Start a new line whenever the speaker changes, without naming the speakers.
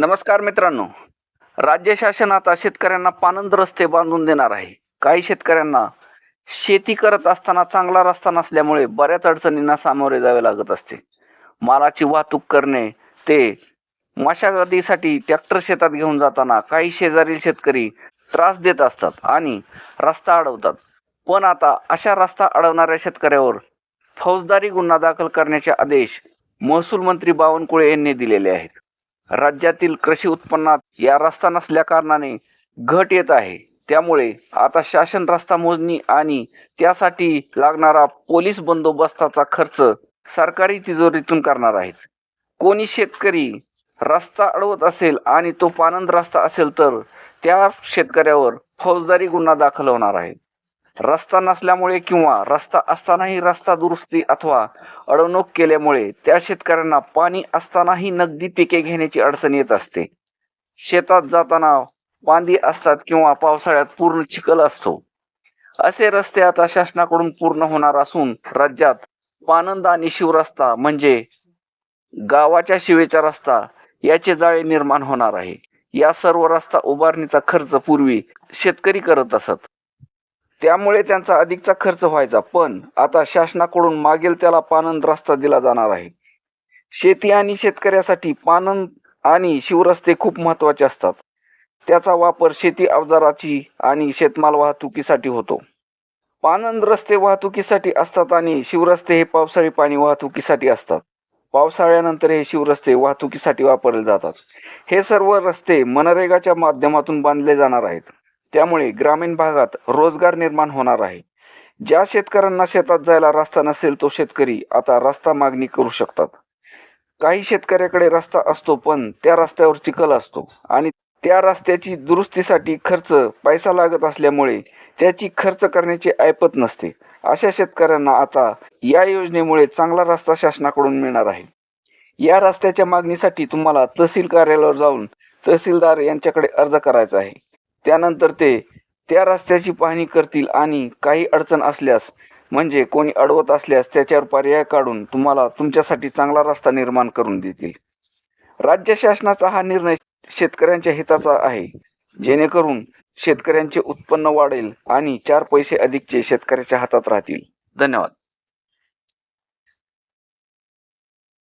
नमस्कार मित्रांनो. राज्य शासन आता शेतकऱ्यांना पानंद रस्ते बांधून देणार आहे. काही शेतकऱ्यांना शेती करत असताना चांगला रस्ता नसल्यामुळे बऱ्याच अडचणींना सामोरे जावे लागत असते. मालाची वाहतूक करणे ते मशागतीसाठी ट्रॅक्टर शेतात घेऊन जाताना काही शेजारील शेतकरी त्रास देत असतात आणि रस्ता अडवतात. पण आता अशा रस्ता अडवणाऱ्या शेतकऱ्यावर फौजदारी गुन्हा दाखल करण्याचे आदेश महसूल मंत्री बावनकुळे यांनी दिलेले आहेत. राज्यातील कृषी उत्पन्नात या रस्ता नसल्या कारणाने घट येत आहे. त्यामुळे आता शासन रस्ता मोजणी आणि त्यासाठी लागणारा पोलीस बंदोबस्ताचा खर्च सरकारी तिजोरीतून करणार आहेत. कोणी शेतकरी रस्ता अडवत असेल आणि तो पानंद रस्ता असेल तर त्या शेतकऱ्यावर फौजदारी गुन्हा दाखल होणार आहे. रस्ता नसल्यामुळे किंवा रस्ता असतानाही रस्ता दुरुस्ती अथवा अडवणूक केल्यामुळे त्या शेतकऱ्यांना पाणी असतानाही नगदी पिके घेण्याची अडचण येत असते. शेतात जाताना पांदी असतात किंवा पावसाळ्यात पूर्ण चिखल असतो. असे रस्ते आता शासनाकडून पूर्ण होणार असून राज्यात पानंद आणि शिवरस्ता म्हणजे गावाच्या शिवेचा रस्ता याचे जाळे निर्माण होणार आहे. या सर्व रस्ता उभारणीचा खर्च पूर्वी शेतकरी करत असत. त्यामुळे त्यांचा अधिकचा खर्च व्हायचा. पण आता शासनाकडून मागेल त्याला पानंद रस्ता दिला जाणार आहे. शेती आणि शेतकऱ्यासाठी पानंद आणि शिवरस्ते खूप महत्त्वाचे असतात. त्याचा वापर शेती अवजाराची आणि शेतमाल वाहतुकीसाठी होतो. पानंद रस्ते वाहतुकीसाठी असतात आणि शिवरस्ते हे पावसाळी पाणी वाहतुकीसाठी असतात. पावसाळ्यानंतर हे शिवरस्ते वाहतुकीसाठी वापरले जातात. हे सर्व रस्ते मनरेगाच्या माध्यमातून बांधले जाणार आहेत. त्यामुळे ग्रामीण भागात रोजगार निर्माण होणार आहे. ज्या शेतकऱ्यांना शेतात जायला रस्ता नसेल तो शेतकरी आता रस्ता मागणी करू शकतात. काही शेतकऱ्याकडे रस्ता असतो पण त्या रस्त्यावर चिखल असतो आणि त्या रस्त्याची दुरुस्तीसाठी खर्च पैसा लागत असल्यामुळे त्याची खर्च करण्याची ऐपत नसते. अशा शेतकऱ्यांना आता या योजनेमुळे चांगला रस्ता शासनाकडून मिळणार आहे. या रस्त्याच्या मागणीसाठी तुम्हाला तहसील कार्यालयावर जाऊन तहसीलदार यांच्याकडे अर्ज करायचा आहे. त्यानंतर ते त्या रस्त्याची पाहणी करतील आणि काही अडचण असल्यास म्हणजे कोणी अडवत असल्यास त्याच्यावर पर्याय काढून तुम्हाला तुमच्यासाठी चांगला रस्ता निर्माण करून देतील. राज्य शासनाचा हा निर्णय शेतकऱ्यांच्या हिताचा आहे. जेणेकरून शेतकऱ्यांचे उत्पन्न वाढेल आणि चार पैसे अधिकचे शेतकऱ्याच्या हातात राहतील. धन्यवाद.